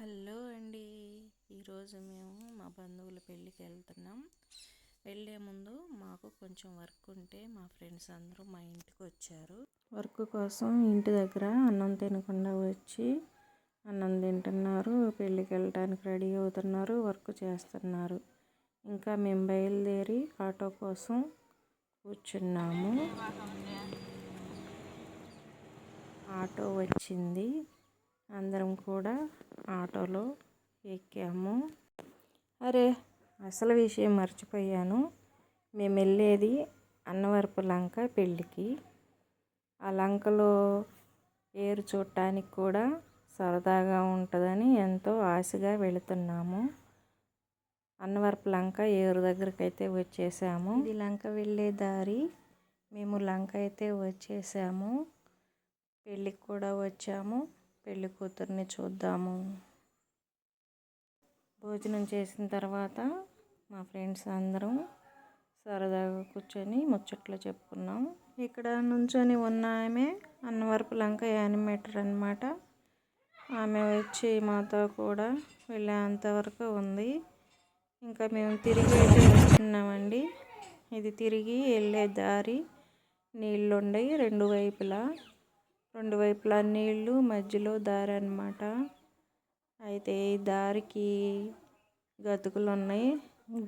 Hello అండి. ఈరోజు మేము మా బంధువుల పెళ్ళికి వెళ్తున్నాం. వెళ్ళే ముందు మాకు కొంచెం వర్క్ ఉంటే మా ఫ్రెండ్స్ అందరూ మా ఇంటికి వచ్చారు. వర్క్ కోసం ఇంటి దగ్గర అన్నం తినకుండా వచ్చి అన్నం తింటున్నారు. పెళ్ళికి వెళ్ళడానికి రెడీ అవుతున్నారు. వర్క్ చేస్తున్నారు. ఇంకా మేము బయలుదేరి ఆటో కోసం కూర్చున్నాము. ఆటో వచ్చింది. అందరం కూడా ఆటోలో ఎక్కాము. అరే అసలు విషయం మర్చిపోయాను. మేము వెళ్ళేది అన్నవరపు లంక పెళ్ళికి. ఆ లంకలో ఏరు చూడటానికి కూడా సరదాగా ఉంటుందని ఎంతో ఆశగా వెళుతున్నాము. అన్నవరపు లంక ఏరు దగ్గరికి అయితే వచ్చేసాము. ఇది లంక వెళ్ళే దారి. మేము లంక అయితే వచ్చేసాము. పెళ్ళికి కూడా వచ్చాము. పెళ్ళి కూతుర్ని చూద్దాము. భోజనం చేసిన తర్వాత మా ఫ్రెండ్స్ అందరం సరదాగా కూర్చొని ముచ్చట్లు చెప్పుకున్నాం. ఇక్కడ నుంచొని ఉన్న ఆమె అన్నవరపు లంక యానిమేటర్ అనమాట ఆమె వచ్చి మాతో కూడా వెళ్ళేంతవరకు ఉంది. ఇంకా మేము తిరిగి అయితే వస్తున్నామండి ఇది తిరిగి వెళ్ళే దారి నీళ్ళుండయి రెండు వైపులా. రెండు వైపులా నీళ్ళు మధ్యలో దారి అనమాట అయితే ఈ దారికి గతుకులు ఉన్నాయి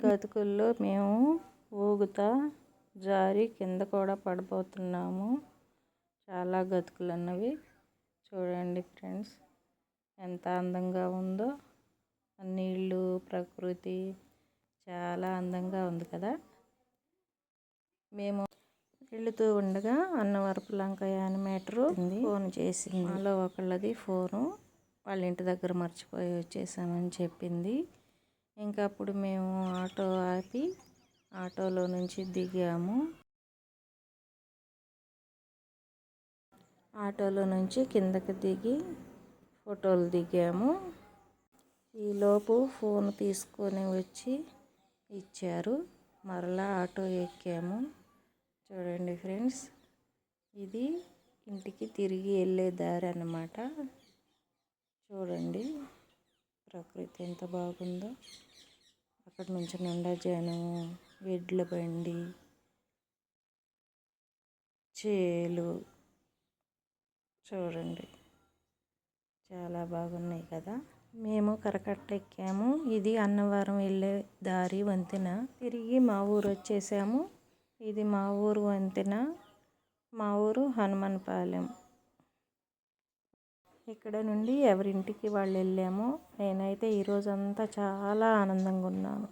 గతుకుల్లో మేము ఊగుతా జారి కింద కూడా పడిపోతున్నాము. చాలా గతుకులు అన్నవి చూడండి ఫ్రెండ్స్ ఎంత అందంగా ఉందో. నీళ్ళు ప్రకృతి చాలా అందంగా ఉంది కదా. మేము వెళుతూ ఉండగా అన్నవరపు లంక యానిమేటరు ఫోన్ చేసింది. వాళ్ళలో ఒకళ్ళది ఫోను. వాళ్ళ ఇంటి దగ్గర మర్చిపోయి వచ్చేసామని చెప్పింది. ఇంకా అప్పుడు మేము ఆటో ఆపి ఆటోలో నుంచి దిగాము. ఆటోలో నుంచి కిందకి దిగి ఫోటోలు దిగాము. ఈలోపు ఫోన్ తీసుకొని వచ్చి ఇచ్చారు. మరలా ఆటో ఎక్కాము. చూడండి ఫ్రెండ్స్. ఇది ఇంటికి తిరిగి వెళ్ళే దారి అన్నమాట. చూడండి ప్రకృతి ఎంత బాగుందో. అక్కడ నుంచి నిండా జనం ఎడ్ల బండి చేలు. చూడండి. చాలా బాగున్నాయి కదా. మేము కరకట్ట ఎక్కాము. ఇది అన్నవరం వెళ్ళే దారి వంతెన. తిరిగి మా ఊరు వచ్చేసాము. ఇది మా ఊరు వంతెన. మా ఊరు హనుమాన్పాలెం. ఇక్కడ నుండి ఎవరింటికి వాళ్ళు వెళ్ళాము నేనైతే ఈరోజంతా చాలా ఆనందంగా ఉన్నాను.